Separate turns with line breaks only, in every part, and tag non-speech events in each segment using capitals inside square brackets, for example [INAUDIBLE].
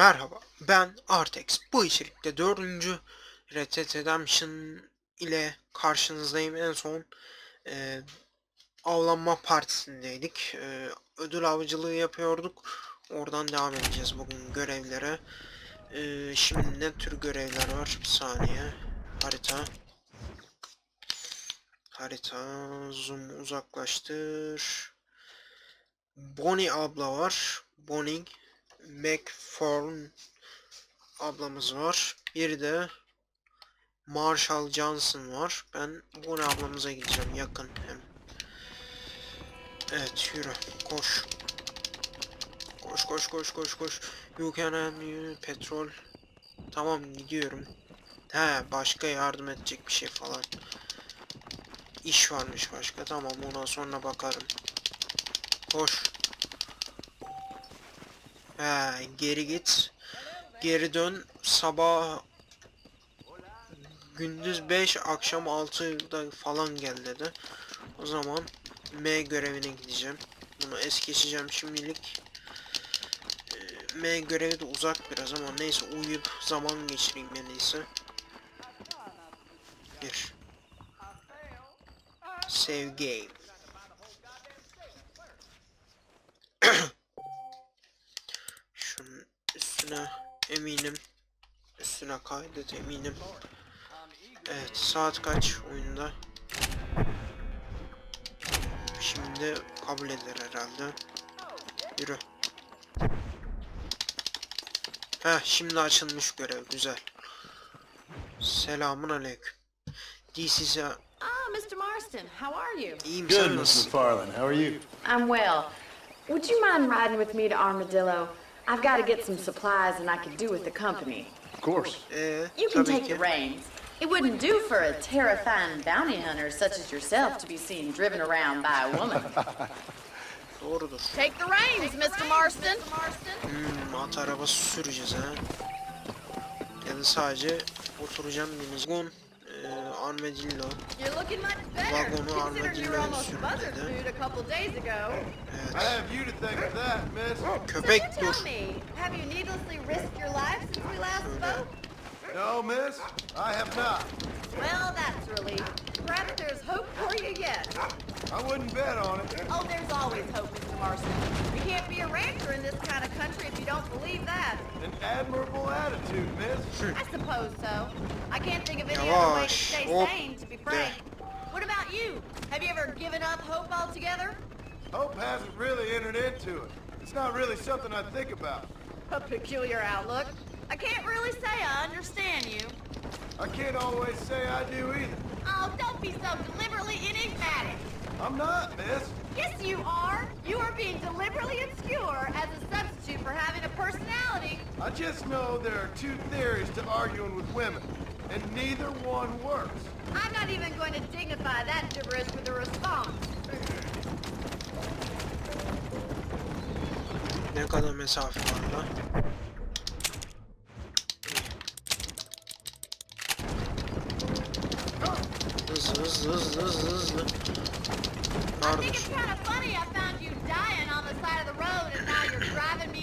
Merhaba, ben Artex. Bu içerikte dördüncü Red Dead Redemption ile karşınızdayım. En son e, avlanma partisindeydik. E, ödül avcılığı yapıyorduk. Oradan devam edeceğiz bugün görevlere. E, şimdi ne tür görevler var? Bir saniye. Harita. Harita. Zoom uzaklaştır. Bonnie abla var. Bonnie McFarlane ablamız var. Bir de Marshall Johnson var. Ben Bonnie ablamıza gideceğim yakın hem. Evet yürü koş. Koş koş koş koş koş. You can petrol. Tamam gidiyorum. He başka yardım edecek bir şey falan. İş varmış başka. Tamam ona sonra bakarım. Koş. He, geri git. Geri dön. Sabah gündüz 5 akşam 6'da falan gel dedi. O zaman M görevine gideceğim. Bunu es geçeceğim şimdilik. Ee, M görevi de uzak biraz ama neyse uyuyup zaman geçireyim en iyisi. Bir. Save game. Şunun üstüne eminim. Üstüne kaydet eminim. Evet saat kaç oyunda? Şimdi kabul eder herhalde. Yürü. Heh şimdi açılmış görev güzel. Selamun aleyküm. This is a...
Ah, Mr. Marston, how are you?
İyiyim
Good,
nasılsın?
McFarland. How are you?
I'm well. Would you mind riding with me to Armadillo? I've got to get some supplies and I could do with the company.
Of course.
Ee,
You can take the reins. It wouldn't do for a terrifying bounty hunter such as yourself to be seen driven around by a woman. [LAUGHS] Take the reins, Mr. Marston.
Hmm, at arabası süreceğiz ha. Ya da sadece oturacağım bineceğim. Ee, armadillo.
You're looking much better,
Wagonu
considering you were almost
sürmedi.
buzzard food a couple days ago.
Evet.
I have you to thank for that, miss.
So you
Köpek dur.
tell me, have you needlessly risked your life since we last spoke?
No, miss, I have not.
Well, that's a relief. Perhaps there's hope for you yet.
I wouldn't bet on it.
Oh, there's always hope, Mr. Marston. You can't be a rancher in this kind of country if you don't believe that.
An admirable attitude, miss.
I suppose so. I can't think of any other way to stay sane, to be frank. What about you? Have you ever given up hope altogether?
Hope hasn't really entered into it. It's not really something I think about.
A peculiar outlook. I can't really say I understand you.
I can't always say I do either.
Oh, don't be so deliberately enigmatic.
I'm not, miss.
Yes, you are. You are being deliberately obscure as a substitute for having a personality.
I just know there are two theories to arguing with women, and neither one works.
I'm not even going to dignify that gibberish with a response.
Ne kadar mesafe var lan? Hızlı hızlı hızlı hızlı hızlı.
I think
Vardır.
it's kind of funny I found you dying on the side of the road and now you're driving me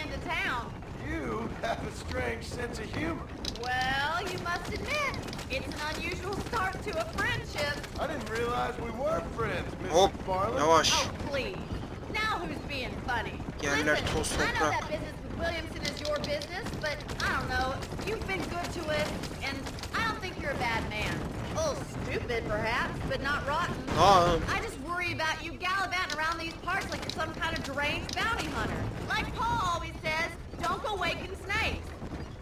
into town.
You have a strange sense of humor.
Well, you must admit, it's an unusual start to a friendship.
I didn't realize we were friends, Miss
Hop
McFarland.
yavaş.
Oh, please. Now who's being funny?
Yerler
Listen,
toz
I know
toprak.
that business with Williamson is your business, but I don't know. You've been good to us, and I don't think you're a bad man. A little stupid, perhaps, but not rotten.
Aa,
I just worry about you gallivanting around these parts like you're some kind of deranged bounty hunter. Like Paul always says, don't go waking snakes.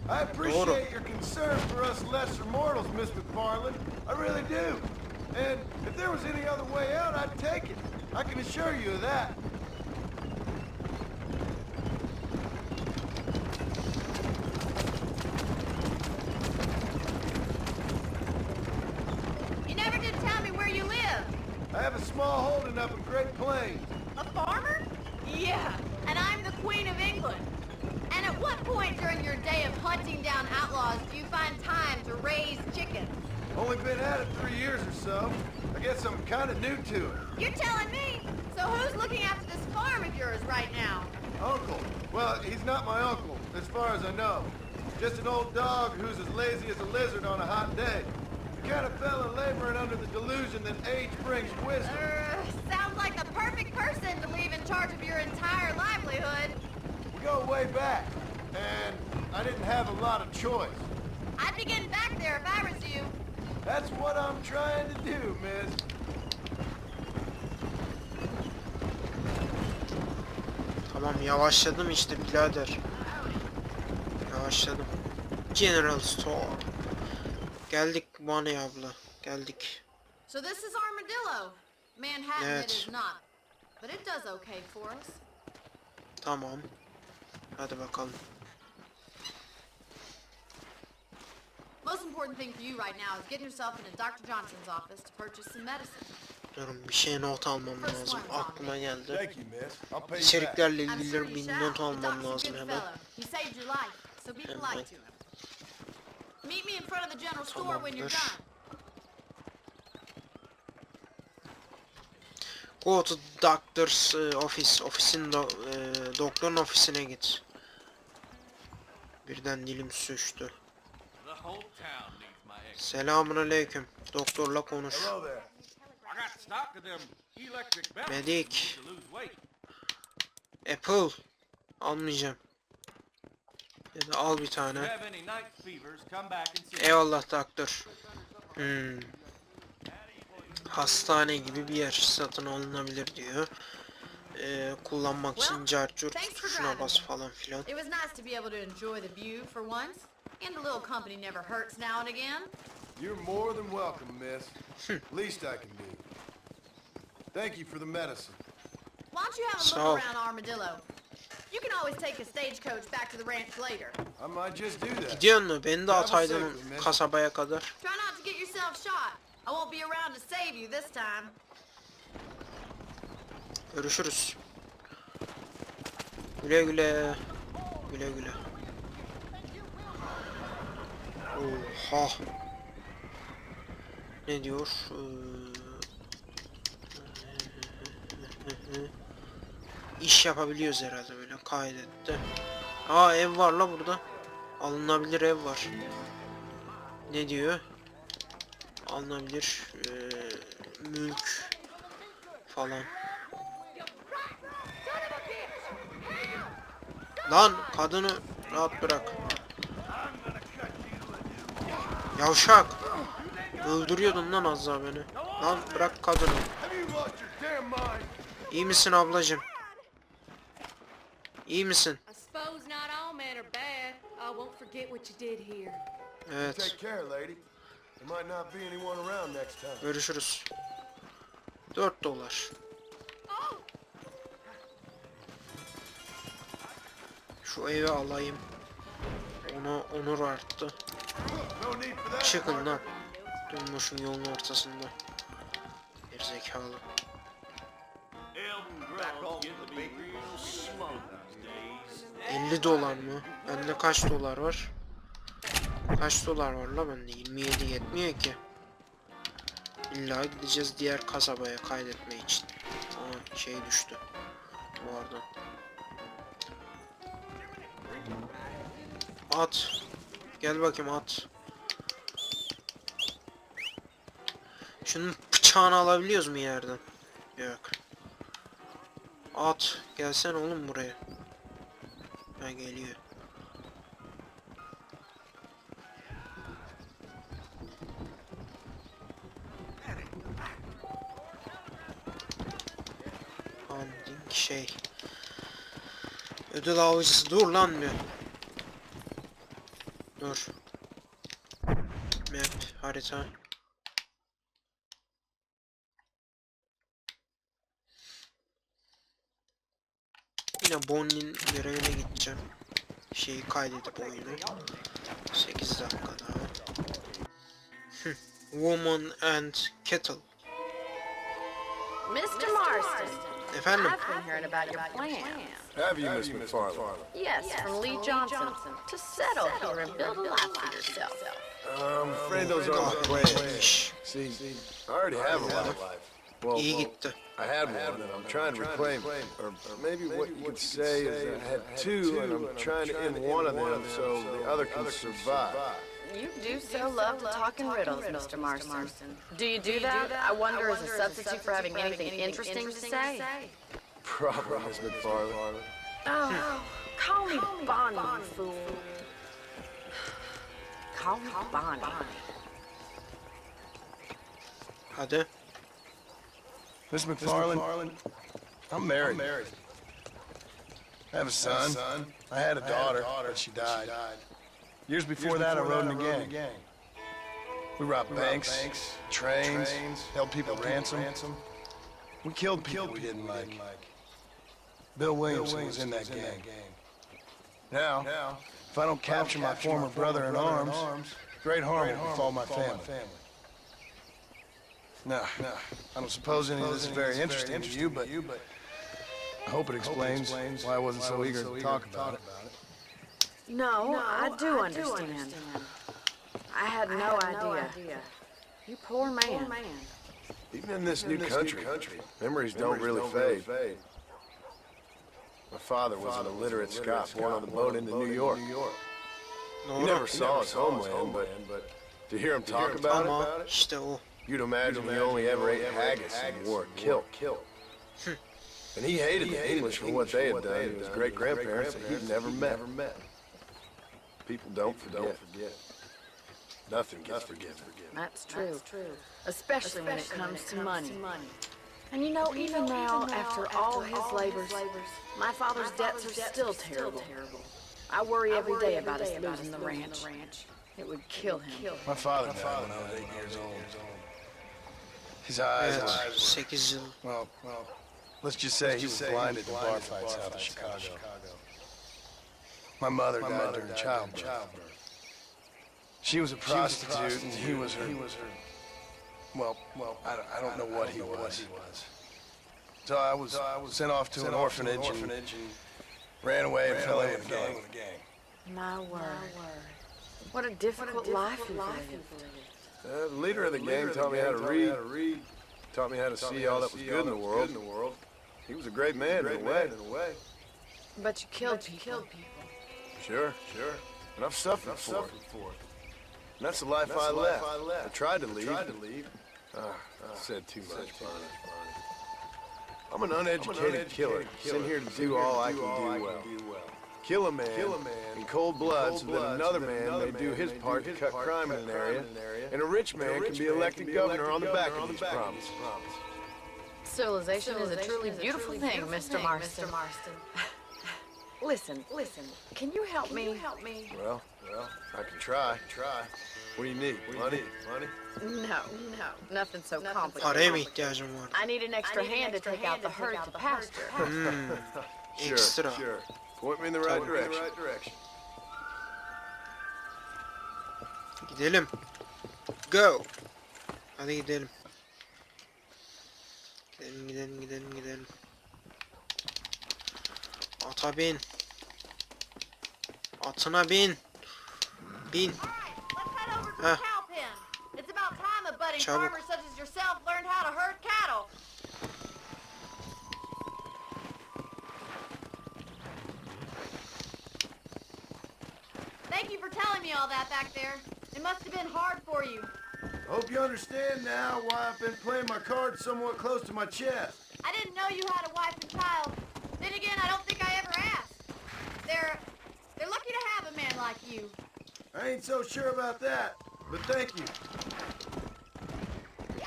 I appreciate your concern for us lesser mortals, Miss McFarland. I really do. And if there was any other way out, I'd take it. I can assure you of that.
You never did tell me where you live.
I have a small holding up in Great Plains.
A farmer? Yeah, and I'm the Queen of England. And at what point during your day of hunting down outlaws do you find time to raise chickens?
Only been at it three years or so. I guess I'm kind of new to it.
You're telling me. So who's looking after this farm of yours right now?
Uncle? Well, he's not my uncle, as far as I know. Just an old dog who's as lazy as a lizard on a hot day. The kind of fella laboring under the delusion that age brings wisdom.
Er, sounds like the perfect person to leave in charge of your entire livelihood.
We go way back, and I didn't have a lot of choice.
I'd be getting back there if I was you.
That's what I'm trying to do, miss.
Tamam yavaşladım işte birader. Yavaşladım. General Store. Geldik Bonnie abla. Geldik.
So this is Armadillo. Manhattan it
Evet.
is not. But it does okay for us.
Tamam. Hadi bakalım.
İmportant thing for you right now is getting yourself into Dr. Johnson's office to purchase some medicine.
Durun bir şey not almam lazım. Aklıma geldi. İçeriklerle ilgili bir not almam lazım
good
hemen.
fellow. He saved your life, so be
Hemen.
polite to him. Meet me in front of the general store when you're
Tamamdır.
done.
Go to doctor's e, office. Ofisin do, e, doktorun ofisine git. Birden dilim sürçtü. Selamun aleyküm. Doktorla konuş.
Weight.
Apple. Almayacağım. Ya da al bir tane. Eyvallah doktor. Hmm. Hastane gibi bir yer satın alınabilir diyor. Ee, kullanmak için tuşuna
driving
bas falan filan.
And a little company never hurts now and again.
You're more than welcome, miss. [LAUGHS] Least I can do. Thank you for the medicine.
Why don't you have a
So-
look around Armadillo? You can always take a stagecoach back to the ranch later.
I might just do that.
Gidiyor mu? Beni de ataydın kasabaya kadar.
Try not to get yourself shot. I won't be around to save you this time.
Görüşürüz. Güle güle. Güle güle. Oha. Ne diyor? Ee, İş yapabiliyoruz herhalde böyle kaydetti. Aa ev var la burada. Alınabilir ev var. Ne diyor? Alınabilir ee, mülk falan. Lan kadını rahat bırak. Yavşak. Öldürüyordun lan az daha beni. Lan bırak kadını. İyi misin ablacım? İyi misin? Evet. Görüşürüz. 4 dolar. Şu evi alayım. Ona onur arttı. Çıkın lan. Durmuşum yolun ortasında. Bir zekalı. 50 dolar mı? Bende kaç dolar var? Kaç dolar var la bende? 27 yetmiyor ki. İlla gideceğiz diğer kasabaya kaydetme için. Aa şey düştü. Duvardan. At. Gel bakayım at. Şunun bıçağını alabiliyoruz mu yerden? Yok. At. Gelsen oğlum buraya. Ha geliyor. Hunting şey. Ödül avcısı dur lan bir. Dur. Map harita. Yine Bonnie'nin görevine gideceğim. Şeyi kaydedip oyunu. 8 dakika daha. Hı. Woman and Kettle.
Mr. Marston,
Efendim?
I've been hearing about your plans.
Have you, Miss McFarland?
Yes, from Lee Johnson. To settle here and build a life for yourself.
I'm afraid those aren't my plans. See, I already have a life. Well,
İyi
well,
gitti.
I had one and I'm trying to reclaim it. Or maybe what you could say is I had two and I'm trying to end one of them so the other can survive.
You do so love to talk in riddles, Mr. Marston. Do you do that? I wonder as a substitute for having anything interesting to say.
Probably, Miss McFarland.
Oh, call me Bonnie, you fool. [SIGHS] Call me Bonnie.
Hadi.
Miss McFarland, I'm, married. I'm married. i have a son. son. I had a daughter, but she died. She died. Years, before Years before, that, I rode, in, a gang. gang. We robbed we banks, banks trains, trains, held people, held ransom. ransom. We killed people we, people we didn't, we didn't like. Bill Williamson Bill was in that, was gang. That gang. Now, now, if I don't capture, I don't capture my, former my former brother, brother in, arms, arms, great harm will befall my, my family. No, no. I don't suppose any of this is very interesting, very interesting to you, but, you, but I hope it explains, hope it explains why I wasn't why so eager, so to, talk, about, it. it.
No, no, I do I understand. understand. I had, no, I had idea. no, idea. You poor man. Poor man.
Even in this, Even new, this country, new, country, memories, memories don't, really, don't fade. really fade. My father, My father was an illiterate, Scot, born on the boat into New York. New York. No, he,
never
never saw, his, homeland, homeland, but, but to hear him to talk hear him about,
about,
it,
about it, still
you'd imagine he only ever ate haggis and wore a kilt. [LAUGHS] And he hated the English for what they had done to his great grandparents that he'd never met. People don't forget. Nothing gets forgiven.
That's true. Especially when it comes to money. And you know, even now, after all his labors, my father's debts are still terrible. I worry every day about us losing the ranch. It would kill him.
My father died when I was eight years old. His eyes
Evet.
were,
8 yıl.
well, let's just say he was blinded to bar fights south of Chicago. My mother died during childbirth. She was a prostitute, and he was her. Well, well, I don't, I don't know what he was. So I was sent off to an orphanage and ran away and fell in with a gang.
My word. What a difficult life you've lived.
Uh, the leader of the, the game taught, the me, how taught read, me how to read, taught me how to see how all that was, good, all in was good in the world. He was a great man, a great in, a man in, a way.
But you killed, but people. You killed people.
Sure, sure. And I've suffered, I've for, suffered it. for, it. And that's the life, that's I, the left. life I, left. I tried to leave. Tried to leave. Uh, said too said much. I'm, an I'm an uneducated, killer. killer. Sitting here to do, all, I all, I, can do well. Kill a man kill a man in cold blood so that another man may do his part to cut crime in an area, and a rich man can be elected governor on the back of these promises.
Civilization is a truly beautiful thing, Mr. Marston. Mr. Marston. [LAUGHS] Listen, listen. Can you help me? Help me?
Well, well, I can try. Try. What do you need? Money? Money?
No, no, nothing so complicated.
Paraya mı ihtiyacım var?
I need an extra hand to take out the herd to pasture.
Hmm. [LAUGHS]
Sure,
Ekstra.
sure. Point me in the right direction.
Gidelim. Go. Hadi gidelim. Gidelim gidelim gidelim gidelim. Ata bin. Atına bin. Bin.
All right, back there. It must have been hard for you.
I hope you understand now why I've been playing my cards somewhat close to my chest.
I didn't know you had a wife and child. Then again, I don't think I ever asked. They're they're lucky to have a man like you.
I ain't so sure about that, but thank you.
Yeah.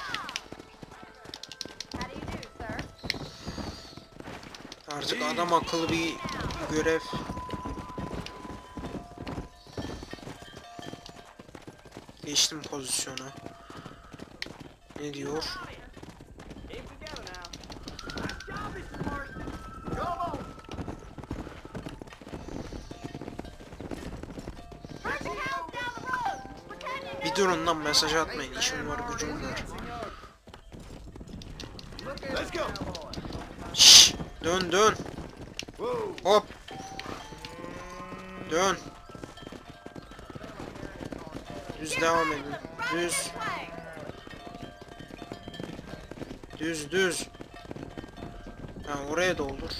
How do you do, sir?
Artık adam akıllı bir görev. Geçtim pozisyonu. Ne diyor? Bir durun lan mesaj atmayın. İşim var gücüm var. Şşş. Dön dön. Hop. Dön. devam edin. Düz. Düz düz. Ha oraya
doldur.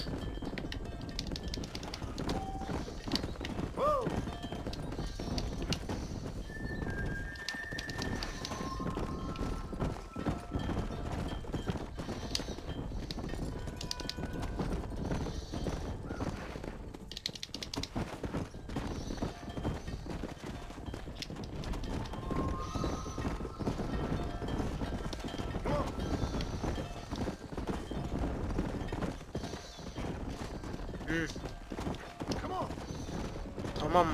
Herd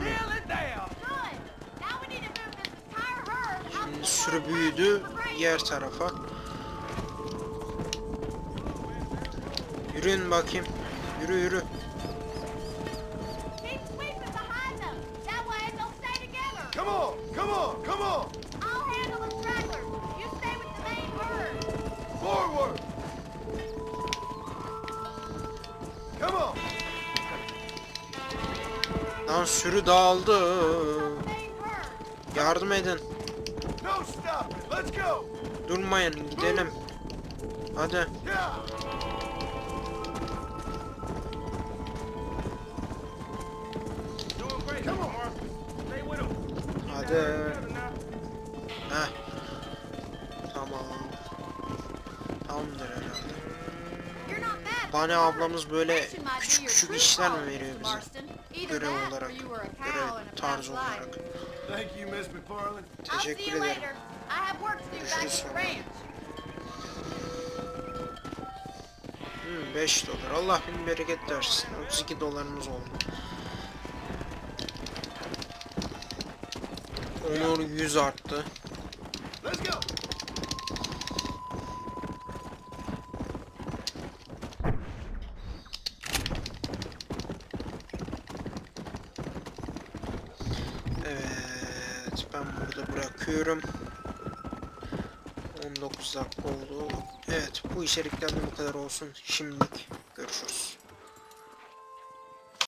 out
Şimdi sürü büyüdü diğer tarafa. Yürüyün bakayım. Yürü yürü.
Come on. Come on. Come on.
Lan sürü dağıldı. Yardım edin. Durmayın gidelim. Hadi. Hadi. Heh. Tamam. Tamamdır herhalde.
Herd.
ablamız böyle küçük küçük işler mi veriyor bize? Görev olarak, görev tarzı olarak.
Thank you, Miss McFarland.
I'll see
Teşekkür
you
ederim.
later. I have work to do back
Görüşürüz sonra.
ranch.
Hmm, 5 dolar. Allah bin bereket versin. 32 dolarımız oldu. Onur 100 arttı.
Let's go.
Evet, ben burada bırakıyorum. 19 dakika oldu. Evet, bu içeriklerden bu kadar olsun. Şimdilik.